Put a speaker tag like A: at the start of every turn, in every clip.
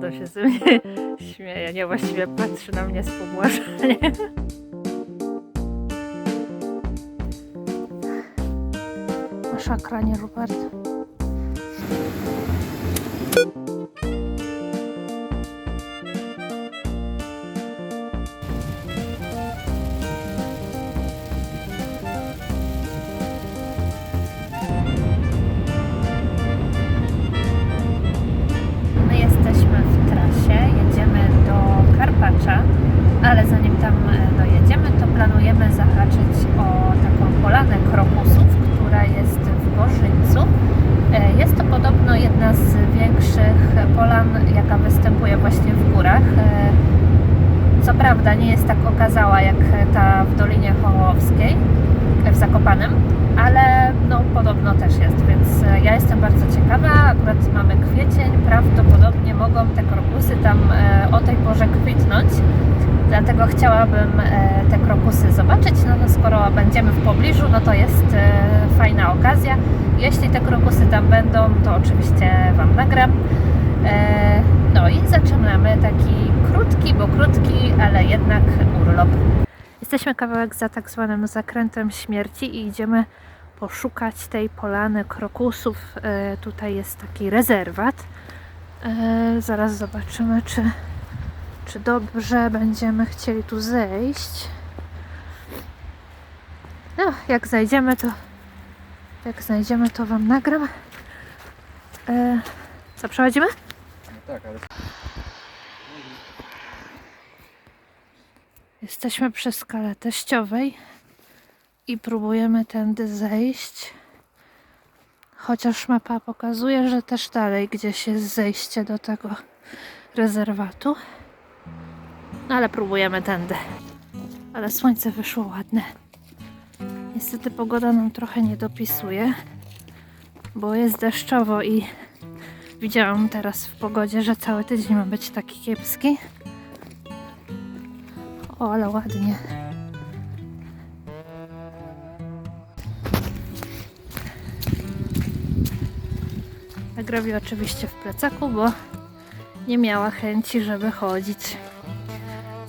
A: bardzo się z mnie śmieje. Nie, właściwie patrzy na mnie z pobłażaniem. Masakra, nie Rupert? Zakopanem, ale no podobno też jest, więc e, ja jestem bardzo ciekawa. Akurat mamy kwiecień, prawdopodobnie mogą te krokusy tam e, o tej porze kwitnąć. Dlatego chciałabym e, te krokusy zobaczyć. No to skoro będziemy w pobliżu, no to jest fajna okazja. Jeśli te krokusy tam będą, to oczywiście Wam nagram. No i zaczynamy taki krótki, bo krótki, ale jednak urlop. Jesteśmy kawałek za tak zwanym zakrętem śmierci i idziemy poszukać tej polany krokusów. E, tutaj jest taki rezerwat. E, zaraz zobaczymy, czy, czy dobrze będziemy chcieli tu zejść. No, jak znajdziemy, to jak znajdziemy, to Wam nagram. E, co, przechodzimy?
B: No tak, ale
A: Jesteśmy przy skale teściowej i próbujemy tędy zejść. Chociaż mapa pokazuje, że też dalej gdzieś jest zejście do tego rezerwatu. No ale próbujemy tędy. Ale słońce wyszło ładne. Niestety pogoda nam trochę nie dopisuje, bo jest deszczowo i widziałam teraz w pogodzie, że cały tydzień ma być taki kiepski. O, ale ładnie. Nagrobi oczywiście w plecaku, bo nie miała chęci, żeby chodzić.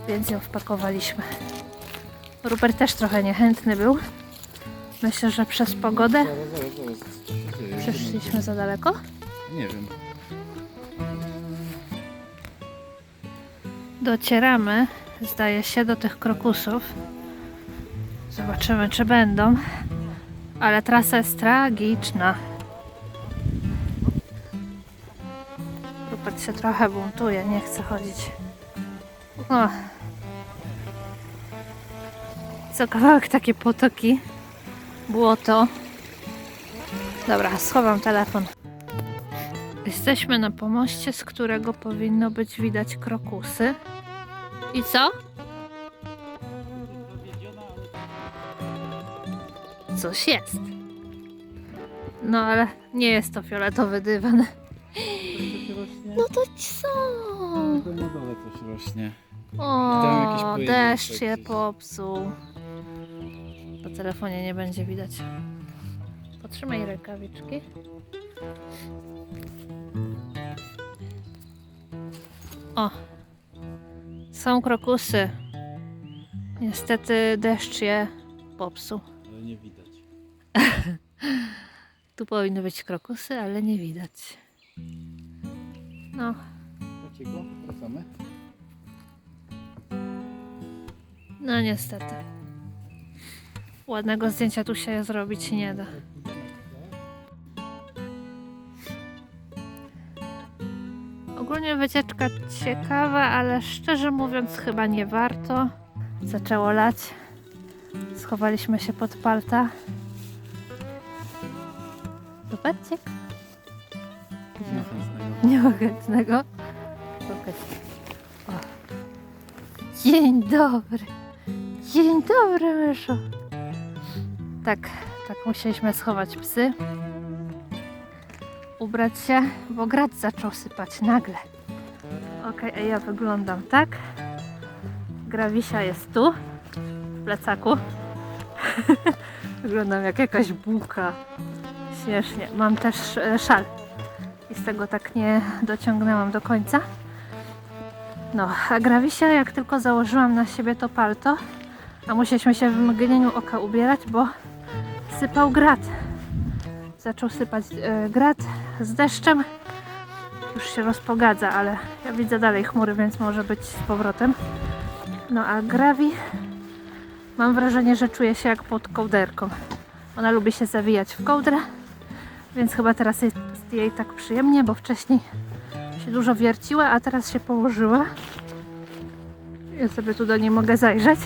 A: Więc ją wpakowaliśmy. Rupert też trochę niechętny był. Myślę, że przez pogodę przeszliśmy za daleko.
B: Nie wiem.
A: Docieramy, zdaje się, do tych krokusów. Zobaczymy, czy będą. Ale trasa jest tragiczna. Rupert się trochę buntuje, nie chce chodzić. O. Co kawałek takie potoki. Błoto. Dobra, schowam telefon. Jesteśmy na pomoście, z którego powinno być widać krokusy. I co? Coś jest. No ale nie jest to fioletowy dywan. No to co?
B: Na dole coś rośnie. Tam jakiś
A: O, deszcz się popsuł. Po telefonie nie będzie widać. Potrzymaj rękawiczki. O, są krokusy. Niestety deszcz je popsuł.
B: Ale nie widać.
A: Tu powinny być krokusy, ale nie widać. No,
B: Dlaczego? Wracamy?
A: no niestety. Ładnego zdjęcia tu się zrobić nie da. Ogólnie wycieczka ciekawa, ale szczerze mówiąc chyba nie warto. Zaczęło lać. Schowaliśmy się pod palta. Zobaczcie. Nieochętnego. Dzień dobry. Dzień dobry, myszu. Tak, tak musieliśmy schować psy. Ubrać się, bo grad zaczął sypać nagle. Okej, a ja wyglądam tak. Grawisia jest tu, w plecaku. Wyglądam jak jakaś bułka. Śmiesznie. Mam też e, szal i z tego tak nie dociągnęłam do końca. No, a Gravisia, jak tylko założyłam na siebie to palto, a musieliśmy się w mgnieniu oka ubierać, bo sypał grad. Zaczął sypać e, grad z deszczem. Już się rozpogadza, ale ja widzę dalej chmury, więc może być z powrotem. No a Gravi, mam wrażenie, że czuje się jak pod kołderką. Ona lubi się zawijać w kołdrę, więc chyba teraz jest jej tak przyjemnie, bo wcześniej się dużo wierciła, a teraz się położyła. Ja sobie tu do niej mogę zajrzeć.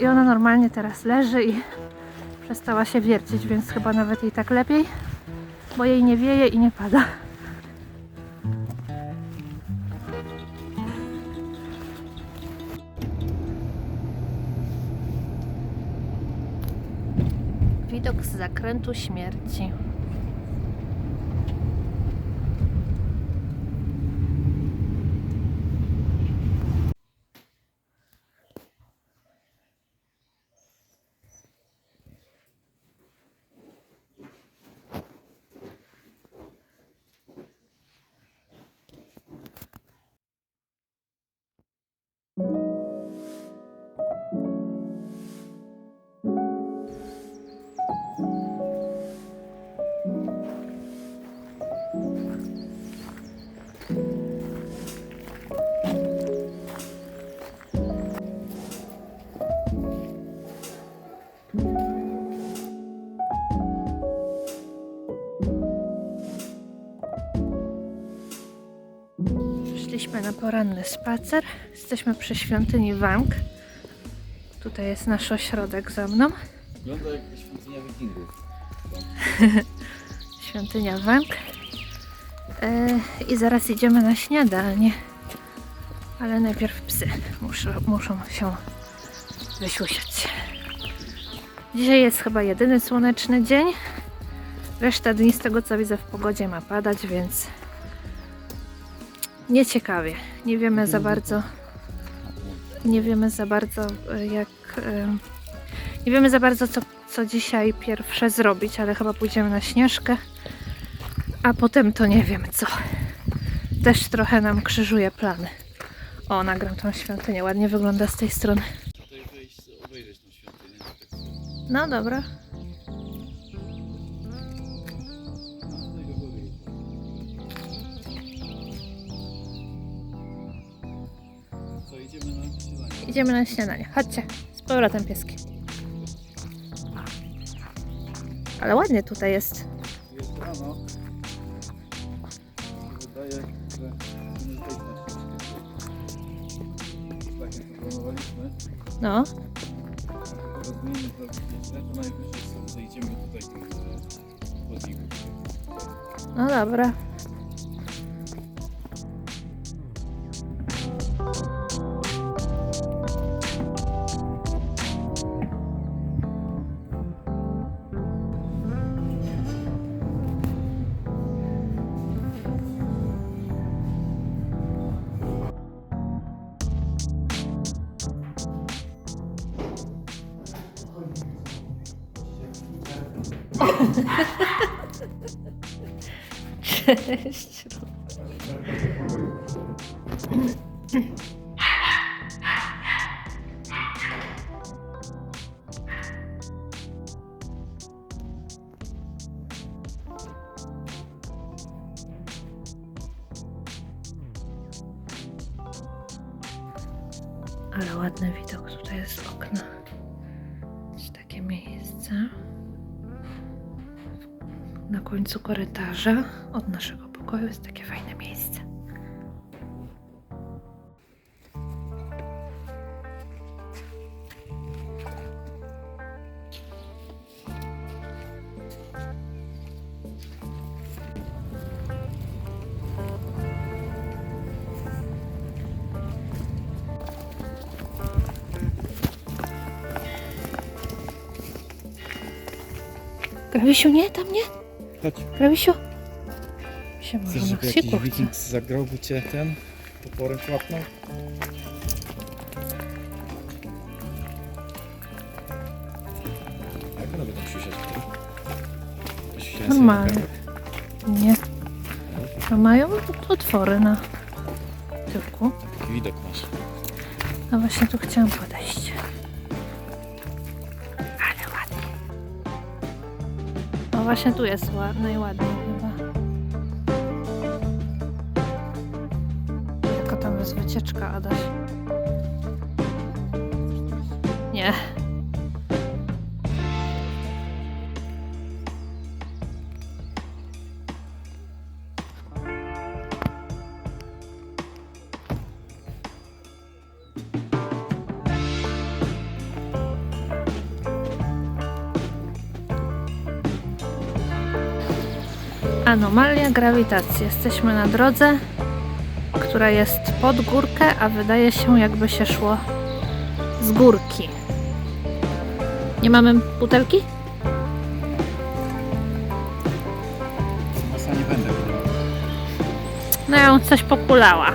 A: I ona normalnie teraz leży i przestała się wiercić, więc chyba nawet jej tak lepiej, bo jej nie wieje i nie pada. Widok z zakrętu śmierci. Poranny spacer. Jesteśmy przy świątyni Wang. Tutaj jest nasz ośrodek za mną.
B: Wygląda jak świątynia wikingów.
A: Świątynia Wang. E, I zaraz idziemy na śniadanie. Ale najpierw psy muszą, muszą się wysiusiać. Dzisiaj jest chyba jedyny słoneczny dzień. Reszta dni z tego co widzę w pogodzie ma padać, więc nieciekawie. Nie wiemy za bardzo. Nie wiemy za bardzo e, jak. e, Nie wiemy za bardzo co, co dzisiaj pierwsze zrobić, ale chyba pójdziemy na śnieżkę. A potem to nie wiem co. Też trochę nam krzyżuje plany. O, nagram tą świątynię. Ładnie wygląda z tej strony.
B: Tutaj wejść, obejrzeć tą świątynię.
A: No dobra.
B: Idziemy na śniadanie.
A: Chodźcie. Z powrotem pieski. Ale ładnie tutaj jest.
B: Jest rano. Wydaje, że nie. Tak jak to planowaliśmy.
A: No.
B: Tylko zmienimy zrobić jeszcze, to zejdziemy tutaj.
A: No dobra. Cześć. Ale korytarza od naszego pokoju jest takie fajne miejsce. Grawisiu, nie, tam nie.
B: Chodź.
A: Grawisiu. Się
B: Chcesz,
A: może na
B: żeby jakiś wiking zagrał, by cię ten toporem chłapnął? Jak one będą siusiać tutaj?
A: Normalnie. Nie. A mają otwory na tyłku.
B: widok masz.
A: No właśnie tu chciałam podejść. Ale ładnie. No właśnie tu jest ła- najładniej jest wycieczka, Adaś. Nie. Anomalia grawitacji. Jesteśmy na drodze, która jest pod górkę, a wydaje się jakby się szło z górki. Nie mamy butelki?
B: Masa nie będę.
A: No ja ją coś pokulała.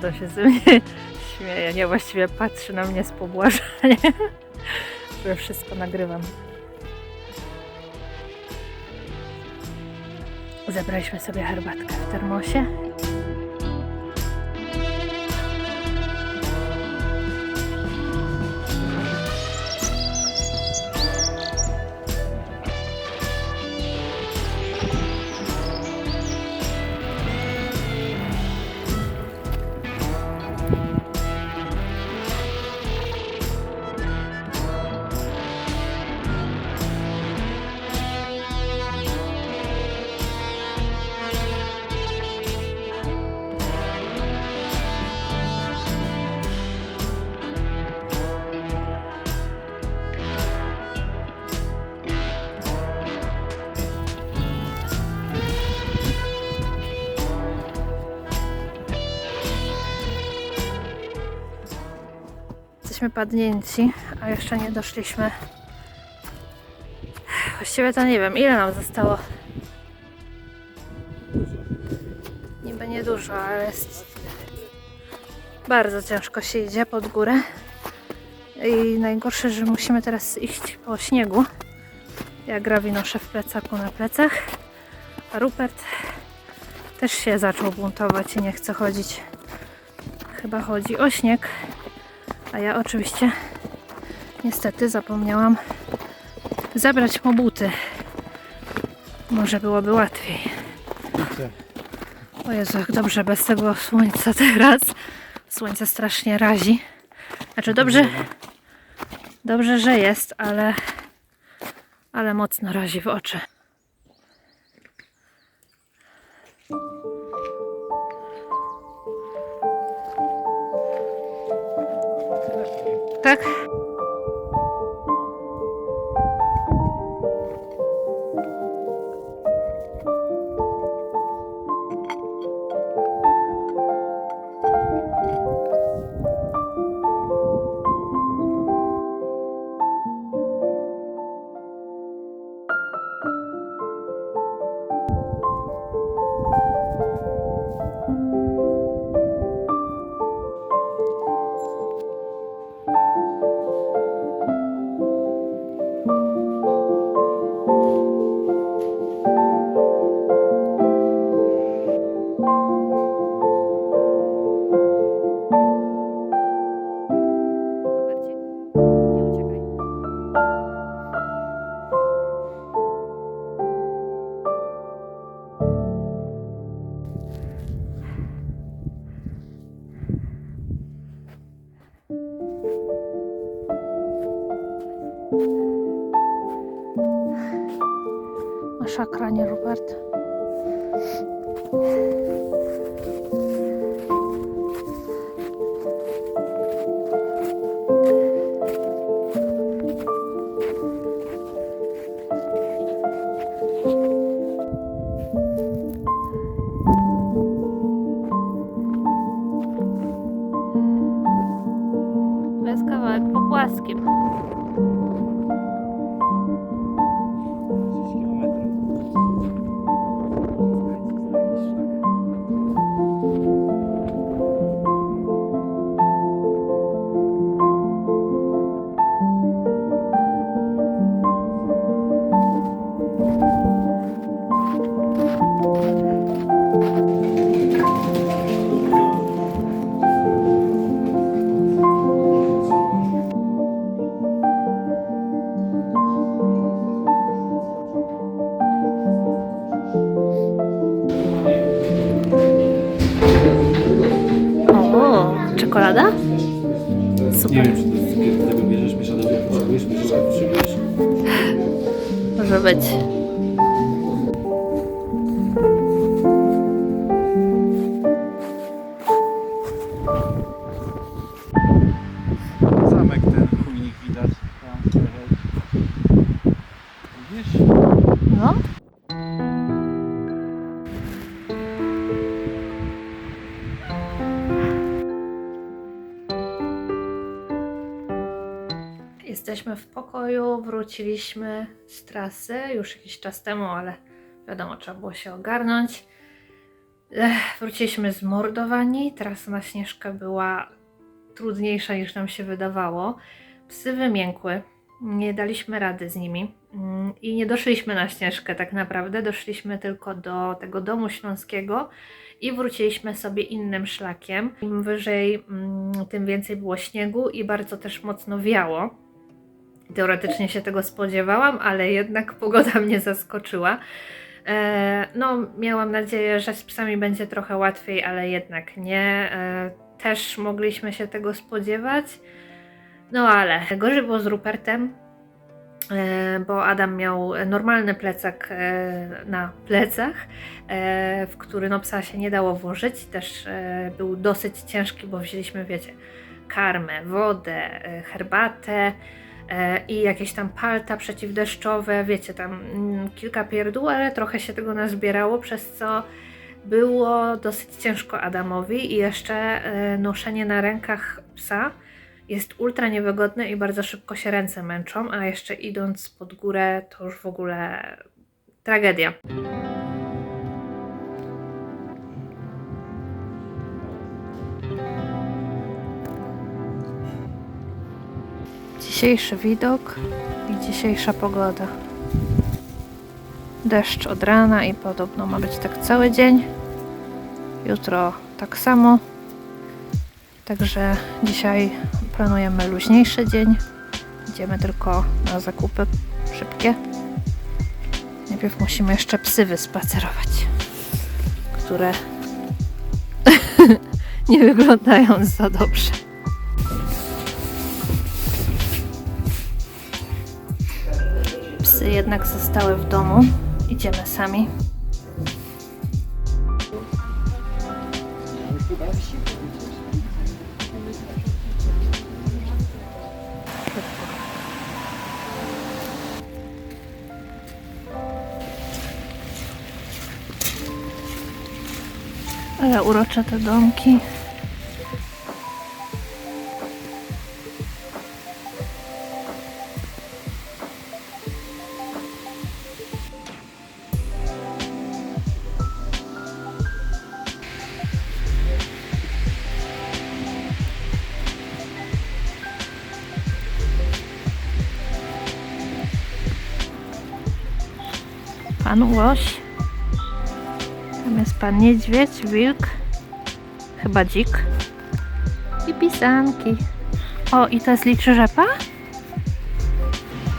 A: Ado się ze mnie śmieje. Nie, właściwie patrzy na mnie z pobłażaniem, że wszystko nagrywam. Zebraliśmy sobie herbatkę w termosie. Jesteśmy padnięci, a jeszcze nie doszliśmy. Właściwie to nie wiem, ile nam zostało. Niby niedużo, ale jest bardzo ciężko się idzie pod górę. I najgorsze, że musimy teraz iść po śniegu. Ja Grawi noszę w plecaku na plecach, a Rupert też się zaczął buntować i nie chce chodzić. Chyba chodzi o śnieg. A ja oczywiście niestety zapomniałam zabrać mu buty. Może byłoby łatwiej. O Jezu, jak dobrze bez tego słońca teraz. Słońce strasznie razi. Znaczy dobrze, dobrze, że jest, ale, ale mocno razi w oczy. Masakra, nie Robert? Wróciliśmy z trasy już jakiś czas temu, ale wiadomo, trzeba było się ogarnąć. Ech, wróciliśmy zmordowani. Trasa na Śnieżkę była trudniejsza niż nam się wydawało. Psy wymiękły, nie daliśmy rady z nimi Mm, i nie doszliśmy na Śnieżkę tak naprawdę. Doszliśmy tylko do tego domu śląskiego i wróciliśmy sobie innym szlakiem. Im wyżej, mm, tym więcej było śniegu i bardzo też mocno wiało. Teoretycznie się tego spodziewałam, ale jednak pogoda mnie zaskoczyła. E, no, miałam nadzieję, że z psami będzie trochę łatwiej, ale jednak nie. E, też mogliśmy się tego spodziewać. No ale gorzej było z Rupertem, e, bo Adam miał normalny plecak na plecach, w który no psa się nie dało włożyć. Też był dosyć ciężki, bo wzięliśmy, wiecie, karmę, wodę, herbatę i jakieś tam palta przeciwdeszczowe, wiecie, tam mm, kilka pierdół, ale trochę się tego nazbierało, przez co było dosyć ciężko Adamowi i jeszcze e, noszenie na rękach psa jest ultra niewygodne i bardzo szybko się ręce męczą, a jeszcze idąc pod górę to już w ogóle tragedia. Dzisiejszy widok i dzisiejsza pogoda. Deszcz od rana i podobno ma być tak cały dzień. Jutro tak samo. Także dzisiaj planujemy luźniejszy dzień. Idziemy tylko na zakupy szybkie. Najpierw musimy jeszcze psy wyspacerować, które nie wyglądają za dobrze. Psy jednak zostały w domu. Idziemy sami. Ale urocze te domki. Pan Łoś. Tam jest pan niedźwiedź, wilk, chyba dzik i pisanki. O, i to jest liczy rzepa?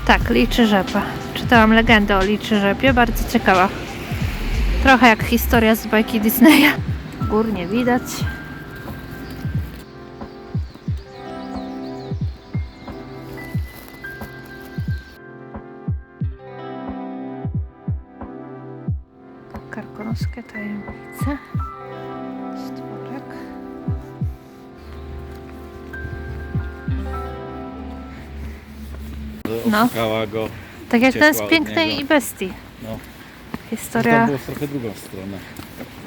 A: Tak, liczy rzepa. Czytałam legendę o liczy rzepie, bardzo ciekawa. Trochę jak historia z bajki Disneya. Gór nie widać. karkonoskie
B: tajemnice. Stworek. No. Go.
A: Tak jak ten z pięknej i bestii.
B: No.
A: Historia.
B: To było w trochę drugą stronę.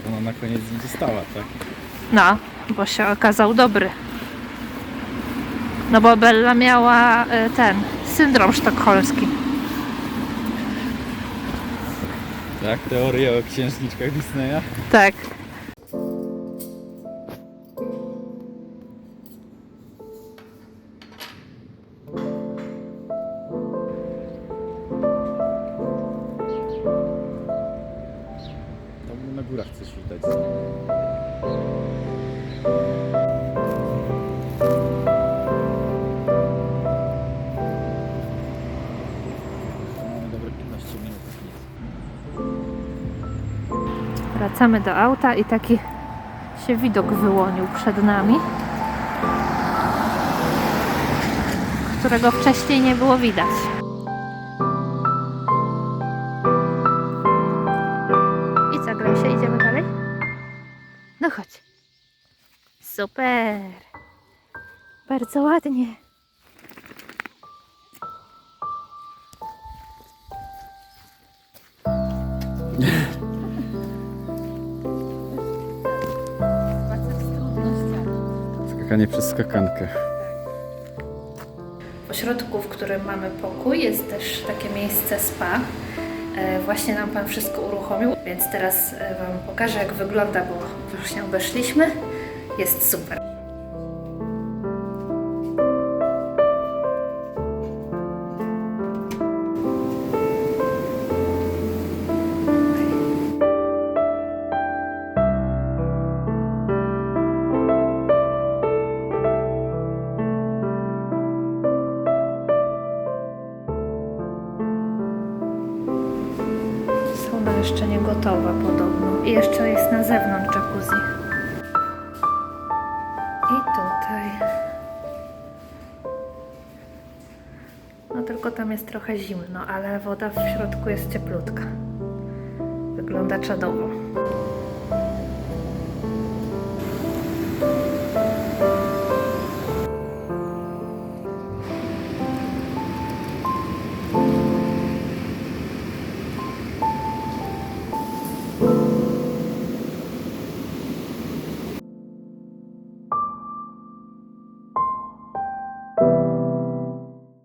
B: Ona na koniec została, tak?
A: No, bo się okazał dobry. No bo Bella miała e, ten syndrom sztokholmski.
B: Tak, teoria o księżniczkach Disneya.
A: Tak.
B: Tam na górach chcesz widać.
A: Wracamy do auta i taki się widok wyłonił przed nami, którego wcześniej nie było widać. I co, Grasie, idziemy dalej? No chodź. Super. Bardzo ładnie.
B: Skakanie przez skakankę.
A: W ośrodku, w którym mamy pokój, jest też takie miejsce spa. E, Właśnie nam Pan wszystko uruchomił, więc teraz e, Wam pokażę, jak wygląda, bo właśnie obeszliśmy. Jest super. Jeszcze nie gotowa podobno. I jeszcze jest na zewnątrz jacuzzi. I tutaj. No tylko tam jest trochę zimno, ale woda w środku jest cieplutka. Wygląda czadowo.